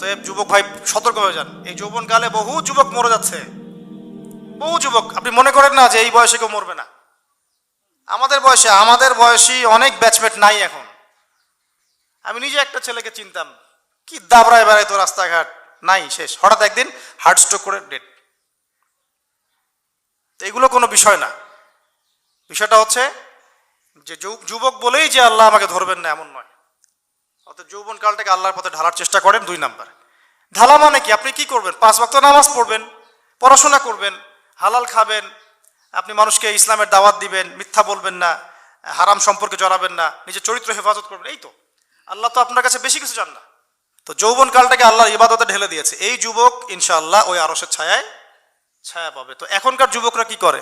অতএব যুবক ভাই, সতর্ক হয়ে যান। এই যৌবনকালে বহু যুবক মরে যাচ্ছে। বহু যুবক, আপনি মনে করেন না যে এই বয়সে কেউ মরবে না? আমাদের বয়সে, আমাদের বয়সী অনেক ব্যাচমেট নাই এখন। আমি নিজে একটা ছেলেকে চিনতাম। কি দাবড়ায় বেড়াইতো রাস্তাঘাট নাই, শেষ। হঠাৎ একদিন হার্ট স্ট্রোক করে ডেট এগুলো কোনো বিষয় না। বিষয়টা হচ্ছে যু- যুবক বলেই যে আল্লাহ আমাকে ধরবেন না, এমন নয়। অর্থাৎ যৌবন কালটাকে আল্লাহর পথে ঢালার চেষ্টা করেন দুই নাম্বার। ঢালা মানে কি? আপনি কি করবেন? পাঁচ ওয়াক্ত নামাজ পড়বেন, পড়াশোনা করবেন, হালাল খাবেন, আপনি মানুষকে ইসলামের দাওয়াত দিবেন, মিথ্যা বলবেন না, হারাম সম্পর্কে জড়াবেন না, নিজের চরিত্র হেফাজত করবেন, এই তো। আল্লাহ তো আপনার কাছে বেশি কিছু চান না। তো যৌবন কালটাকে আল্লাহর ইবাদতে ঢেলে দিয়েছে। এই যুবক ইনশাআল্লাহ ওই আরসের ছায়ায় ছায়া পাবে। তো এখনকার যুবকরা কি করে?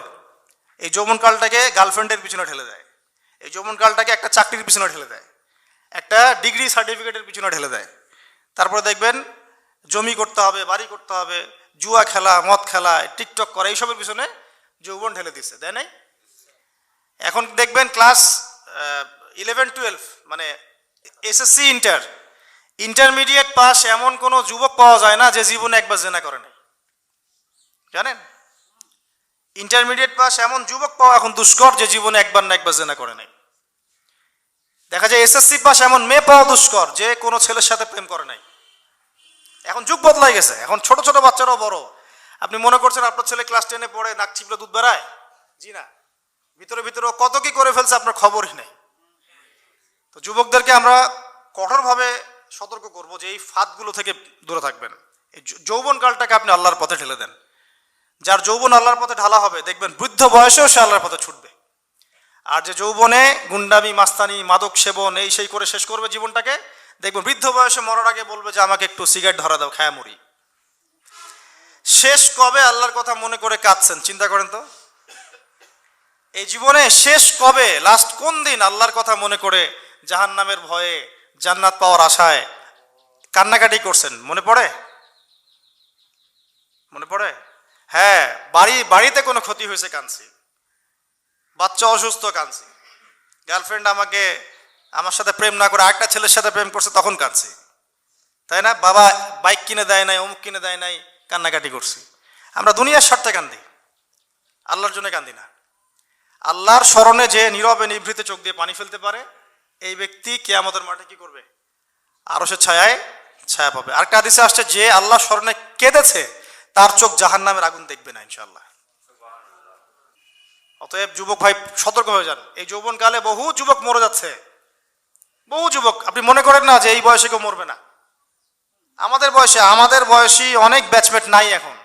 এই যৌবনকালটাকে গার্লফ্রেন্ডের পিছনে ঢেলে দেয়। এই যৌবনকালটাকে একটা চাকরির পিছনে ঢেলে দেয়। একটা ডিগ্রি সার্টিফিকেটের পিছনে ঢেলে দেয়। তারপরে দেখবেন জমি করতে হবে, বাড়ি করতে হবে, জুয়া খেলা, মদ খেলা, টিকটক করা, এইসবের পিছনে যৌবন ঢেলে দিচ্ছে দেয় নাই? এখন দেখবেন ক্লাস ইলেভেন টুয়েলভ মানে এসএসসি ইন্টার ইন্টারমিডিয়েট পাস এমন কোনো যুবক পাওয়া যায় না যে জীবনে একবার জেনা করে নাই। জানেন? ইন্টারমিডিয়েট পাস এমন যুবক পাওয়া এখন দুষ্কর যে জীবনে একবার না একবার জেনা করে নাই। দেখা যায় এসএসসি পাস এমন মেয়ে পাওয়া দুষ্কর যে কোনো ছেলের সাথে প্রেম করে নাই। এখন যুগ বদলাই গেছে। এখন ছোট ছোট বাচ্চারাও বড়। আপনি মনে করছেন আপনার ছেলে ক্লাস টেনে পড়ে, নাক চিপলে দুধ বেড়ায়? জি না। ভিতরে ভিতরে কত কি করে ফেলছে আপনার খবরই নেই। তো যুবকদেরকে আমরা কঠোরভাবে সতর্ক করব যে এই ফাঁদগুলো থেকে দূরে থাকবেন। এই যৌবন কালটাকে আপনি আল্লাহর পথে ঠেলে দেন। যার যৌবন আল্লাহর পথে ঢালা হবে, দেখবেন বৃদ্ধ বয়সেও সে আল্লাহর পথে ছুটবে। আর যে যৌবনে গুন্ডামি, মাস্তানি, মাদক সেবন, এই সেই করে শেষ করবে জীবনটাকে, দেখবেন বৃদ্ধ বয়সে মরার আগে বলবে যে, আমাকে একটু সিগারেট ধরা দাও, খায়া মরি। শেষ কবে? আল্লাহর কথা মনে করে কাঁদছেন, চিন্তা করেন তো। এই জীবনে শেষ কবে? লাস্ট কোন দিন? আল্লাহর কথা মনে করে জাহান নামের ভয়ে, জান্নাত পাওয়ার আশায় কান্নাকাটি করছেন। মনে পড়ে? মনে পড়ে? হ্যাঁ বাড়ি, বাড়িতে কোনো ক্ষতি হয়েছে কাঁদছি। বাচ্চা অসুস্থ কাঁদছি। গার্লফ্রেন্ড আমাকে, আমার সাথে প্রেম না করে আরেকটা ছেলের সাথে প্রেম করছে, তখন কাঁদছি। তাই না? বাবা বাইক কিনে দেয় নাই, অমুক কিনে দেয় নাই, কান্নাকাটি করছি। আমরা দুনিয়ার স্বার্থে কান্দি। আল্লাহর জন্য কান্দি না। আল্লাহর স্মরণে যে নীরবে নিভৃতে চোখ দিয়ে পানি ফেলতে পারে, এই ব্যক্তি কেয়ামতের মাঠে কি করবে? আরও সে ছায়ায় ছায়া পাবে। আরেকটা হাদিসে আসছে, যে আল্লাহ স্মরণে কেঁদেছে, তার চোখ জাহান নামের আগুন দেখবে না ইনশাল্লাহ অতএব যুবক ভাই সতর্ক হয়ে যান। এই যৌবনকালে বহু যুবক মরে যাচ্ছে। বহু যুবক, আপনি মনে করেন না যে এই বয়সে কেউ মরবে না? আমাদের বয়সে, আমাদের বয়সী অনেক ব্যাচমেট নাই এখন।